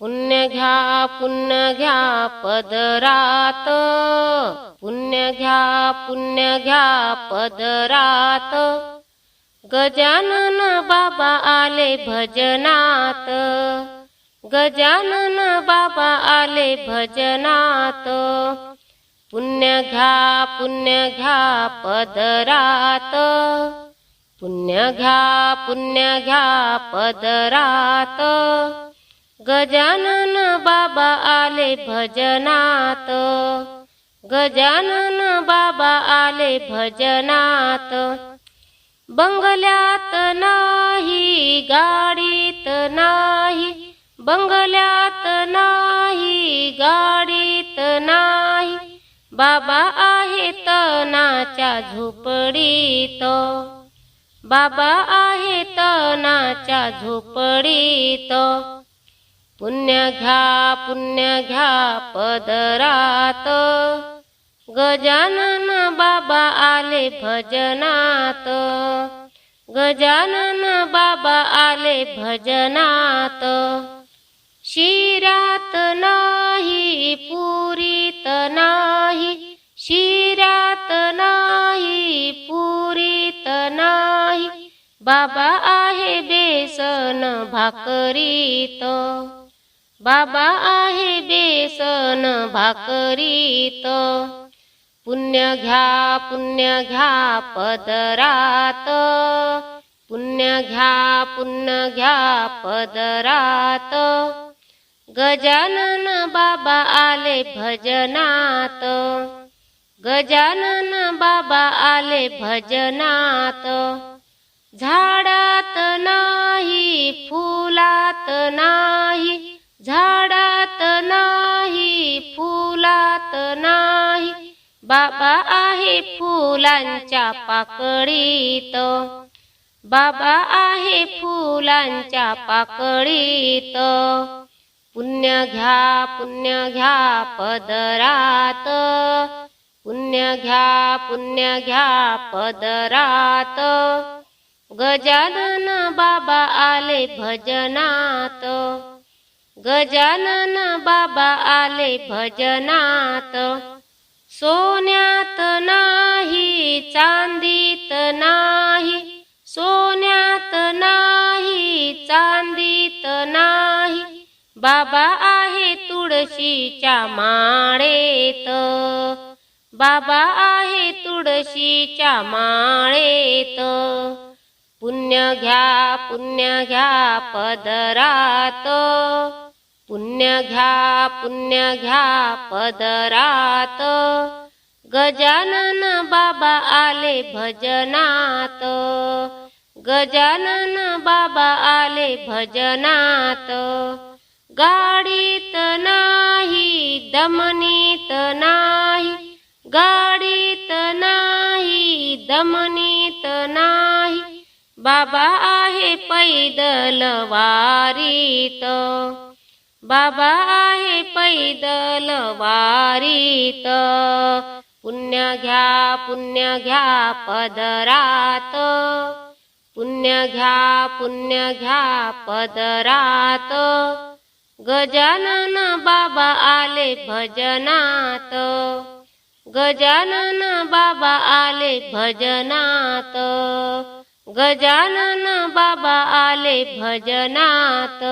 पुण्य घ्या पुण्य घ्या पदरात. पुण्य घ्या पुण्य घ्या पदरात. गजानन बाबा आले भजनात. गजानन बाबा आले भजनात. पुण्य घ्या पुण्य घ्या पदरात. पुण्य घ्या पुण्य घ्या पदरात. गजानन बाबा आले भजनात. गजानन बाबा आले भजनात. बंगल्यात नाही गाडीत नाही. बंगल्यात नाही गाडीत नाही. बाबा आहे तनाच्या झोपडीत. बाबा आहे तनाच्या झोपडीत. पुण्य घ्या पुण्य घ्या पदरात. गजानन बाबा आले भजनात. गजानन बाबा आले भजनात. शिरात नाही पुरीत नाही. शिरात नाही पुरीत नाही. बाबा आहे बेसन भाकरीत. बाबा आहे बेसन भाकरीत. पुण्य घ्या पुण्य घ्या पदरात. पुण्य घ्या पुण्य घ्या पदरात. गजानन बाबा आले भजनात. गजानन बाबा आले भजनात. झाडात नाही फुलात नाही बाबा आहे फुलांच्या पाकळीत. बाबा आहे फुलांच्या पाकळीत. पुण्य घ्या पुण्य घ्या पदरात. पुण्य घ्या पुण्य घ्या पदरात. गजानन बाबा आले भजनात. गजानन बाबा आले भजनात. सोन्यात नाही चांदीत नाही. सोन्यात नाही चांदीत नाही. बाबा आहे तुळशीच्या माळेत. बाबा आहे तुळशीच्या माळेत. पुण्य घ्या पुण्य घ्या पदरात. पुण्य घ्या पुण्य घ्या पदरात. गजानन बाबा आले भजनात. गजानन बाबा आले भजनात. गाडीत नाही दमनीत नाही. गाडीत नाही दमनीत नाही. बाबा आहे पैदल वारीत. बाबा आहे पैदल वारीत. पुण्य घ्या पुण्य घ्या पदरात. पुण्य घ्या पुण्य घ्या पदरात. गजानन बाबा आले भजनात. गजानन बाबा आले भजनात. गजानन बाबा आले भजनात.